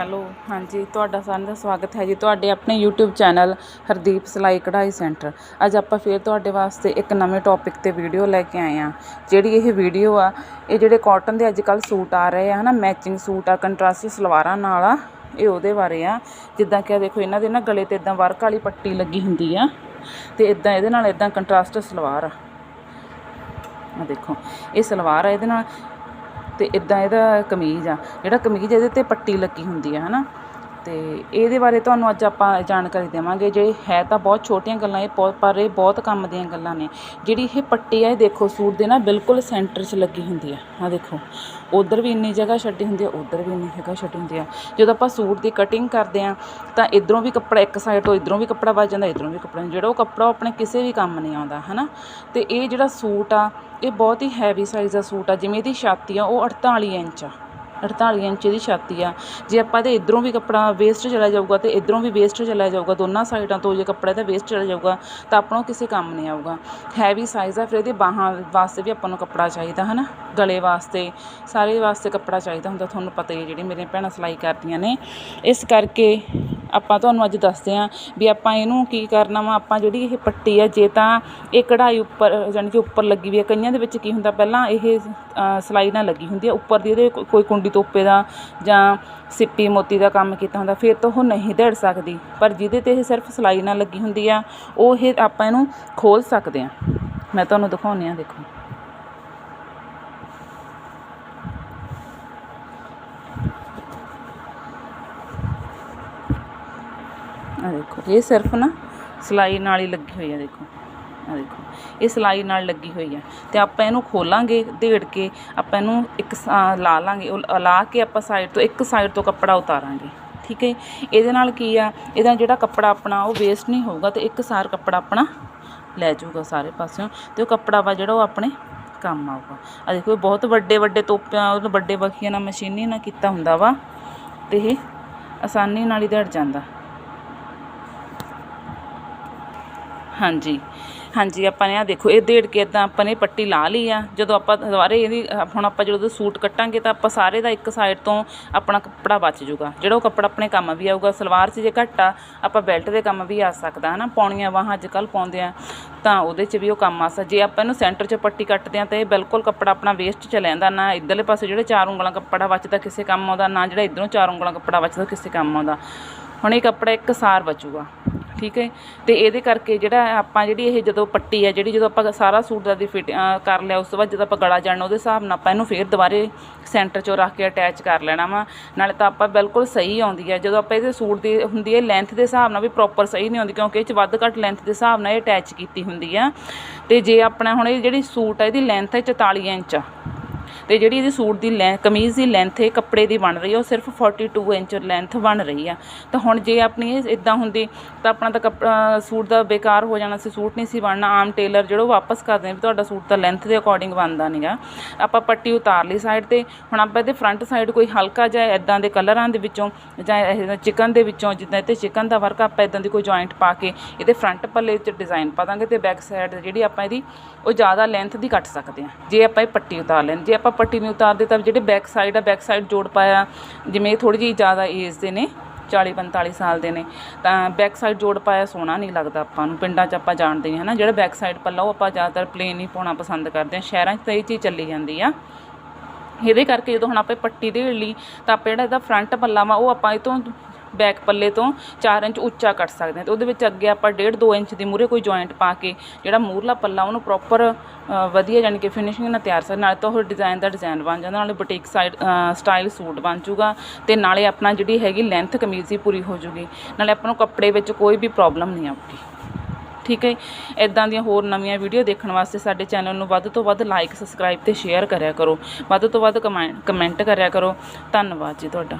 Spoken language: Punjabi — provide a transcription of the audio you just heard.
ਹੈਲੋ, ਹਾਂਜੀ, ਤੁਹਾਡਾ ਸਾਰਿਆਂ ਦਾ ਸਵਾਗਤ ਹੈ ਜੀ। ਤੁਹਾਡੇ ਆਪਣੇ YouTube ਚੈਨਲ ਹਰਦੀਪ ਸਿਲਾਈ ਕਢਾਈ ਸੈਂਟਰ। ਅੱਜ ਆਪਾਂ ਫੇਰ ਤੁਹਾਡੇ ਵਾਸਤੇ ਇੱਕ ਨਵੇਂ ਟੌਪਿਕ ਤੇ ਵੀਡੀਓ ਲੈ ਕੇ ਆਏ ਆ ਜਿਹੜੀ ਇਹ ਵੀਡੀਓ ਆ, ਇਹ ਜਿਹੜੇ ਕਾਟਨ ਦੇ ਅੱਜ ਕੱਲ ਸੂਟ ਆ ਰਹੇ ਆ, ਹਨਾ ਮੈਚਿੰਗ ਸੂਟ ਆ ਕੰਟਰਾਸਟ ਸਲਵਾਰਾਂ ਨਾਲ ਆ, ਇਹ ਉਹਦੇ ਬਾਰੇ ਆ। ਜਿੱਦਾਂ ਕਿ ਆ ਦੇਖੋ, ਇਹਨਾਂ ਦੇ ਨਾ ਗਲੇ ਤੇ ਇਦਾਂ ਵਰਕ ਵਾਲੀ ਪੱਟੀ ਲੱਗੀ ਹੁੰਦੀ ਆ, ਤੇ ਇਦਾਂ ਇਹਦੇ ਨਾਲ ਇਦਾਂ ਕੰਟਰਾਸਟ ਸਲਵਾਰ ਆ। ਆ ਦੇਖੋ, ਇਹ ਸਲਵਾਰ ਆ, ਇਹਦੇ ਨਾਲ ਅਤੇ ਇੱਦਾਂ ਇਹਦਾ ਕਮੀਜ਼ ਆ। ਜਿਹੜਾ ਕਮੀਜ਼ ਇਹਦੇ ਤੇ ਪੱਟੀ ਲੱਗੀ ਹੁੰਦੀ ਆ ਹੈ ਨਾ ਤੇ ਇਹਦੇ ਬਾਰੇ ਤੁਹਾਨੂੰ ਅੱਜ ਆਪਾਂ ਜਾਣਕਾਰੀ ਦੇਵਾਂਗੇ। ਜੇ ਹੈ ਤਾਂ ਬਹੁਤ ਛੋਟੀਆਂ ਗੱਲਾਂ ਇਹ ਬਹੁਤ, ਪਰ ਇਹ ਬਹੁਤ ਕੰਮ ਦੀਆਂ ਗੱਲਾਂ ਨੇ। ਜਿਹੜੀ ਇਹ ਪੱਟੀ ਆ, ਇਹ ਦੇਖੋ ਸੂਟ ਦੇ ਨਾ ਬਿਲਕੁਲ ਸੈਂਟਰ 'ਚ ਲੱਗੀ ਹੁੰਦੀ ਆ। ਆ ਦੇਖੋ, ਉਧਰ ਵੀ ਇੰਨੀ ਜਗ੍ਹਾ ਛੱਡੀ ਹੁੰਦੀ ਆ, ਉਧਰ ਵੀ ਇੰਨੀ ਜਗ੍ਹਾ ਛੱਡੀ ਹੁੰਦੀ ਆ। ਜਦੋਂ ਆਪਾਂ ਸੂਟ ਦੀ ਕਟਿੰਗ ਕਰਦੇ ਆ, ਤਾਂ ਇਧਰੋਂ ਵੀ ਕੱਪੜਾ ਇੱਕ ਸਾਈਡ ਤੋਂ ਇਧਰੋਂ ਵੀ ਕੱਪੜਾ ਵੱਜ ਜਾਂਦਾ, ਇਧਰੋਂ ਵੀ ਕੱਪੜਾ ਜਿਹੜਾ ਉਹ ਕੱਪੜਾ ਉਹ ਆਪਣੇ ਕਿਸੇ ਵੀ ਕੰਮ ਨਹੀਂ ਆਉਂਦਾ, ਹਨਾ? ਤੇ ਇਹ ਜਿਹੜਾ ਸੂਟ ਆ, ਇਹ ਬਹੁਤ ਹੀ ਹੈਵੀ ਸਾਈਜ਼ ਦਾ ਸੂਟ ਆ। ਜਿਵੇਂ ਇਹਦੀ ਛਾਤੀ ਆ, ਉਹ 48 ਇੰਚ ਆ। 48 ਇੰਚ ਦੀ ਛਾਤੀ ਆ। ਜੇ ਆਪਾਂ ਤੇ ਇਧਰੋਂ ਵੀ ਕੱਪੜਾ ਵੇਸਟ ਚਲਾ ਜਾਊਗਾ ਤੇ ਇਧਰੋਂ ਵੀ ਵੇਸਟ ਚਲਾ ਜਾਊਗਾ, ਦੋਨਾਂ ਸਾਈਡਾਂ ਤੋਂ ਜੇ ਕੱਪੜਾ ਤਾਂ ਵੇਸਟ ਚਲਾ ਜਾਊਗਾ, ਤਾਂ ਆਪਾਂ ਨੂੰ ਕਿਸੇ ਕੰਮ ਨਹੀਂ ਆਊਗਾ। ਹੈਵੀ ਸਾਈਜ਼ ਆ, ਫਿਰ ਇਹਦੇ ਬਾਹਾਂ ਵਾਸਤੇ ਵੀ ਆਪਾਂ ਨੂੰ ਕੱਪੜਾ ਚਾਹੀਦਾ, ਹਨਾ? ਗਲੇ ਵਾਸਤੇ, ਸਾਰੇ ਵਾਸਤੇ ਕੱਪੜਾ ਚਾਹੀਦਾ ਹੁੰਦਾ, ਤੁਹਾਨੂੰ ਪਤਾ ਹੀ ਹੈ ਜਿਹੜੀ ਮੇਰੀਆਂ ਭੈਣਾਂ ਸਿਲਾਈ ਕਰਦੀਆਂ ਨੇ। ਇਸ ਕਰਕੇ ਆਪਾਂ ਤੁਹਾਨੂੰ ਅੱਜ ਦੱਸਦੇ ਹਾਂ ਵੀ ਆਪਾਂ ਇਹਨੂੰ ਕੀ ਕਰਨਾ ਵਾ ਆਪਾਂ ਜਿਹੜੀ ਇਹ ਪੱਟੀ ਆ ਜੇ ਤਾਂ ਇਹ ਕਢਾਈ ਉੱਪਰ ਜਾਣੀ ਕਿ ਉੱਪਰ ਲੱਗੀ ਵੀ ਆ ਕਈਆਂ ਦੇ ਵਿੱਚ ਕੀ ਹੁੰਦਾ ਪਹਿਲਾਂ ਇਹ ਅ, ਸਿਲਾਈ ਨਾਲ ਲੱਗੀ ਹੁੰਦੀ ਆ ਉੱਪਰ ਦੀ ਇਹਦੇ ਕੋਈ ਕੁੰਡੀ ਤੋਪੇ ਦਾ ਜਾਂ ਸਿੱਪੀ ਮੋਤੀ ਦਾ ਕੰਮ ਕੀਤਾ ਹੁੰਦਾ ਫਿਰ ਤਾਂ ਉਹ ਨਹੀਂ ਧੜ ਸਕਦੀ ਪਰ ਜਿਹਦੇ ਤੇ ਇਹ ਸਿਰਫ ਸਿਲਾਈ ਨਾਲ ਲੱਗੀ ਹੁੰਦੀ ਆ ਉਹ ਇਹ ਆਪਾਂ ਇਹਨੂੰ ਖੋਲ ਸਕਦੇ ਆ ਮੈਂ ਤੁਹਾਨੂੰ ਦਿਖਾਉਂਦੀ ਆ ਦੇਖੋ। ਆ ਦੇਖੋ, ਇਹ ਸਿਰਫ ਨਾ ਸਿਲਾਈ ਨਾਲ ਹੀ ਲੱਗੀ ਹੋਈ ਆ, ਦੇਖੋ। ਆ ਦੇਖੋ, ਇਹ ਸਿਲਾਈ ਨਾਲ ਲੱਗੀ ਹੋਈ ਆ। ਤੇ ਆਪਾਂ ਇਹਨੂੰ ਖੋਲਾਂਗੇ ਢੇੜ ਕੇ, ਆਪਾਂ ਇਹਨੂੰ ਇੱਕ ਸਾ- ਲਾ ਲਾਂਗੇ, ਉਹ ਲਾ ਕੇ ਆਪਾਂ ਸਾਈਡ ਤੋਂ, ਇੱਕ ਸਾਈਡ ਤੋਂ ਕੱਪੜਾ ਉਤਾਰਾਂਗੇ, ਠੀਕ ਹੈ? ਇਹਦੇ ਨਾਲ ਕੀ ਆ, ਇਹਦਾ ਜਿਹੜਾ ਕੱਪੜਾ ਆਪਣਾ, ਉਹ ਵੇਸਟ ਨਹੀਂ ਹੋਊਗਾ ਤੇ ਇੱਕ ਸਾਰ ਕੱਪੜਾ ਆਪਣਾ ਲੈ ਜਾਊਗਾ ਸਾਰੇ ਪਾਸਿਓਂ ਤੇ ਉਹ ਕੱਪੜਾ ਵਾ ਜਿਹੜਾ ਉਹ ਆਪਣੇ ਕੰਮ ਆਊਗਾ। ਆ ਦੇਖੋ, ਇਹ ਬਹੁਤ ਵੱਡੇ ਵੱਡੇ ਤੋਪਿਆਂ ਵੱਡੇ ਬਖੀਆਂ ਨਾਲ ਮਸ਼ੀਨੀ ਨਾਲ ਕੀਤਾ ਹੁੰਦਾ ਵਾ ਤੇ ਇਹ ਆਸਾਨੀ ਨਾਲ ਹੀ ਧੜ ਜਾਂਦਾ। ਹਾਂਜੀ। ਹਾਂਜੀ, ਆਪਾਂ ਨੇ ਆ ਦੇਖੋ, ਇਹ ਦੇੜ ਕੇ ਇਦਾਂ ਆਪਾਂ ਨੇ ਪੱਟੀ ਲਾ ਲਈ ਆ। ਜਦੋਂ ਆਪਾਂ ਦੁਬਾਰੇ ਇਹਦੀ, ਹੁਣ ਆਪਾਂ ਜਦੋਂ ਸੂਟ ਕੱਟਾਂਗੇ ਤਾਂ ਆਪਾਂ ਸਾਰੇ ਦਾ ਇੱਕ ਸਾਈਡ ਤੋਂ ਆਪਣਾ ਕੱਪੜਾ ਬਚ ਜਾਊਗਾ। ਜਿਹੜਾ ਉਹ ਕੱਪੜਾ ਆਪਣੇ ਕੰਮ ਵੀ ਆਊਗਾ, ਸਲਵਾਰ 'ਚ ਜੇ ਘੱਟ ਆ, ਆਪਾਂ ਬੈਲਟ ਦੇ ਕੰਮ ਵੀ ਆ ਸਕਦਾ, ਹਨਾ? ਪੌਣੀਆਂ ਬਾਹਾਂ ਅੱਜ ਕੱਲ੍ਹ ਪਾਉਂਦੇ ਆ, ਤਾਂ ਉਹਦੇ 'ਚ ਵੀ ਉਹ ਕੰਮ ਆ ਸਕਦਾ। ਜੇ ਆਪਾਂ ਇਹਨੂੰ ਸੈਂਟਰ 'ਚ ਪੱਟੀ ਕੱਟਦੇ ਆ ਤਾਂ ਇਹ ਬਿਲਕੁਲ ਕੱਪੜਾ ਆਪਣਾ ਵੇਸਟ ਚ ਲੈਂਦਾ, ਨਾ ਇੱਧਰਲੇ ਪਾਸੇ ਜਿਹੜੇ ਚਾਰ ਉਂਗਲਾਂ ਕੱਪੜਾ ਬਚਦਾ ਕਿਸੇ ਕੰਮ ਆਉਂਦਾ, ਨਾ ਜਿਹੜਾ ਇੱਧਰੋਂ ਚਾਰ ਉਂਗਲਾਂ ਕੱਪੜਾ ਬਚਦਾ, ਕਿਸੇ ਕੰਮ ਆਉਂਦਾ। ਹੁਣ ਇਹ ਕੱਪੜਾ ਇੱਕ ਸਾਰ ਬਚੂਗਾ। ਠੀਕ ਹੈ ਤੇ ਇਹਦੇ ਕਰਕੇ ਜਿਹੜਾ ਆਪਾਂ ਜਿਹੜੀ ਇਹ ਜਦੋਂ ਪੱਟੀ ਹੈ, ਜਿਹੜੀ ਜਦੋਂ ਆਪਾਂ ਸਾਰਾ ਸੂਟ ਦਾ ਦੀ ਫਿਟ ਕਰ ਲਿਆ, ਉਸ ਤੋਂ ਬਾਅਦ ਜਦੋਂ ਆਪਾਂ ਗਲਾ ਜਾਣਾ ਉਹਦੇ ਹਿਸਾਬ ਨਾਲ ਆਪਾਂ ਇਹਨੂੰ ਫੇਰ ਦੁਬਾਰੇ ਸੈਂਟਰ 'ਚੋਂ ਰੱਖ ਕੇ ਅਟੈਚ ਕਰ ਲੈਣਾ ਵਾ। ਨਾਲੇ ਤਾਂ ਆਪਾਂ ਬਿਲਕੁਲ ਸਹੀ ਆਉਂਦੀ ਹੈ। ਜਦੋਂ ਆਪਾਂ ਇਹਦੇ ਸੂਟ ਦੀ ਹੁੰਦੀ ਹੈ ਲੈਂਥ ਦੇ ਹਿਸਾਬ ਨਾਲ ਵੀ ਪ੍ਰੋਪਰ ਸਹੀ ਨਹੀਂ ਆਉਂਦੀ, ਕਿਉਂਕਿ ਇਹ 'ਚ ਵੱਧ ਘੱਟ ਲੈਂਥ ਦੇ ਹਿਸਾਬ ਨਾਲ ਇਹ ਅਟੈਚ ਕੀਤੀ ਹੁੰਦੀ ਆ। ਤੇ ਜੇ ਆਪਣਾ ਹੁਣ ਇਹ ਜਿਹੜੀ ਸੂਟ ਹੈ, ਇਹਦੀ ਲੈਂਥ ਹੈ 44 ਇੰਚ। ਤੇ ਜਿਹੜੀ ਇਹਦੀ ਸੂਟ ਦੀ ਲੈਂ ਕਮੀਜ਼ ਦੀ ਲੈਂਥ ਹੈ ਕੱਪੜੇ ਦੀ ਬਣ ਰਹੀ ਹੈ ਉਹ ਸਿਰਫ 42 ਇੰਚ ਲੈਂਥ ਬਣ ਰਹੀ ਆ। ਤਾਂ ਹੁਣ ਜੇ ਆਪਣੀ ਇਹ ਇਦਾਂ ਹੁੰਦੀ, ਤਾਂ ਆਪਣਾ ਤਾਂ ਕੱਪੜਾ, ਸੂਟ ਦਾ ਬੇਕਾਰ ਹੋ ਜਾਣਾ ਸੀ ਸੂਟ ਨਹੀਂ ਸੀ ਬਣਨਾ। ਆਮ ਟੇਲਰ ਜਿਹੜਾ ਵਾਪਸ ਕਰ ਦਿੰਦੇ ਵੀ ਤੁਹਾਡਾ ਸੂਟ ਤਾਂ ਲੈਂਥ ਦੇ ਅਕੋਰਡਿੰਗ ਬਣਦਾ ਨਹੀਂਗਾ ਆਪਾਂ ਪੱਟੀ ਉਤਾਰ ਲਈ ਸਾਈਡ ਤੇ। ਹੁਣ ਆਪਾਂ ਇਹਦੇ ਫਰੰਟ ਸਾਈਡ ਕੋਈ ਹਲਕਾ ਜਿਹਾ ਇਦਾਂ ਦੇ ਕਲਰਾਂ ਦੇ ਵਿੱਚੋਂ ਜਾਂ ਇਹ ਚਿਕਨ ਦੇ ਵਿੱਚੋਂ, ਜਿੱਦਾਂ ਇੱਥੇ ਚਿਕਨ ਦਾ ਵਰਕ ਆਪਾਂ ਇਦਾਂ ਦੀ ਕੋਈ ਜੁਆਇੰਟ ਪਾ ਕੇ ਇਹਦੇ ਫਰੰਟ ਪੱਲੇ 'ਚ ਡਿਜ਼ਾਈਨ ਪਾ ਦਾਂਗੇ ਤੇ ਬੈਕ ਸਾਈਡ ਜਿਹੜੀ ਆਪਾਂ ਇਹਦੀ, ਉਹ ਜ਼ਿਆਦਾ ਲੈਂਥ ਦੀ ਕੱਟ ਸਕਦੇ ਹਾਂ ਜੇ ਆਪਾਂ ਇਹ ਪੱਟੀ ਉਤਾਰ ਲੈਣ, ਜੇ ਆਪਾਂ ਪੱਟੀ ਨਹੀਂ ਉਤਾਰਦੇ, ਤਾਂ ਜਿਹੜੇ ਬੈਕ ਸਾਈਡ ਆ ਬੈਕ ਸਾਈਡ ਜੋੜ ਪਾਇਆ, ਜਿਵੇਂ ਥੋੜੀ ਜਿਹੀ ਜ਼ਿਆਦਾ ਏਜ ਦੇ ਨੇ 40 45 ਸਾਲ ਦੇ ਨੇ, ਤਾਂ ਬੈਕ ਸਾਈਡ ਜੋੜ ਪਾਇਆ ਸੋਹਣਾ ਨਹੀਂ ਲੱਗਦਾ ਆਪਾਂ ਨੂੰ, ਪਿੰਡਾਂ 'ਚ ਆਪਾਂ ਜਾਣਦੇ ਹਾਂ ਨਾ ਜਿਹੜਾ ਬੈਕ ਸਾਈਡ ਪੱਲਾ, ਉਹ ਆਪਾਂ ਜ਼ਿਆਦਾਤਰ ਪਲੇਨ ਹੀ ਪਾਉਣਾ ਪਸੰਦ ਕਰਦੇ ਹਾਂ, ਸ਼ਹਿਰਾਂ 'ਚ ਤਾਂ ਇਹ ਚੀਜ਼ ਚੱਲੀ ਜਾਂਦੀ ਆ। ਇਹਦੇ ਕਰਕੇ ਜਦੋਂ ਹੁਣ ਆਪਾਂ ਪੱਟੀ ਦੇ ਲਈ, ਤਾਂ ਆਪਾਂ ਜਿਹੜਾ ਇਹਦਾ ਫਰੰਟ ਪੱਲਾ ਵਾ, ਉਹ ਆਪਾਂ ਇਹ ਤੋਂ ਬੈਕ ਪੱਲੇ ਤੋਂ 4 ਇੰਚ ਉੱਚਾ ਕੱਟ ਸਕਦੇ ਹਾਂ ਤੇ ਉਹਦੇ ਵਿੱਚ ਅੱਗੇ ਆਪਾਂ 1.5 2 ਇੰਚ ਦੀ ਮੂਰੇ ਕੋਈ ਜੁਆਇੰਟ ਪਾ ਕੇ ਜਿਹੜਾ ਮੂਰਲਾ ਪੱਲਾ ਉਹਨੂੰ ਪ੍ਰੋਪਰ ਵਧੀਆ ਯਾਨੀ ਕਿ ਫਿਨਿਸ਼ਿੰਗ ਨਾਲ ਤਿਆਰ ਕਰ ਨਾਲੇ ਤਾਂ ਉਹ ਡਿਜ਼ਾਈਨ ਦਾ ਡਿਜ਼ਾਈਨ ਬਣ ਜਾਂਦਾ, ਨਾਲੇ ਬੁਟੀਕ ਸਾਈਡ ਸਟਾਈਲ ਸੂਟ ਬਣ ਜੂਗਾ ਤੇ ਨਾਲੇ ਆਪਣਾ ਜਿਹੜੀ ਹੈਗੀ ਲੈਂਥ ਕਮੀਜ਼ ਦੀ ਪੂਰੀ ਹੋ ਜੂਗੀ, ਨਾਲੇ ਆਪਾਂ ਨੂੰ ਕੱਪੜੇ ਵਿੱਚ ਕੋਈ ਵੀ ਪ੍ਰੋਬਲਮ ਨਹੀਂ ਆਊਗੀ। ਠੀਕ ਹੈ ਇਦਾਂ ਦੀਆਂ ਹੋਰ ਨਵੀਆਂ ਵੀਡੀਓ ਦੇਖਣ ਵਾਸਤੇ ਸਾਡੇ ਚੈਨਲ ਨੂੰ ਵੱਧ ਤੋਂ ਵੱਧ ਲਾਈਕ ਸਬਸਕ੍ਰਾਈਬ ਤੇ ਸ਼ੇਅਰ ਕਰਿਆ ਕਰੋ, ਵੱਧ ਤੋਂ ਵੱਧ ਕਮੈਂਟ ਕਮੈਂਟ ਕਰਿਆ ਕਰੋ। ਧੰਨਵਾਦ ਜੀ ਤੁਹਾਡਾ।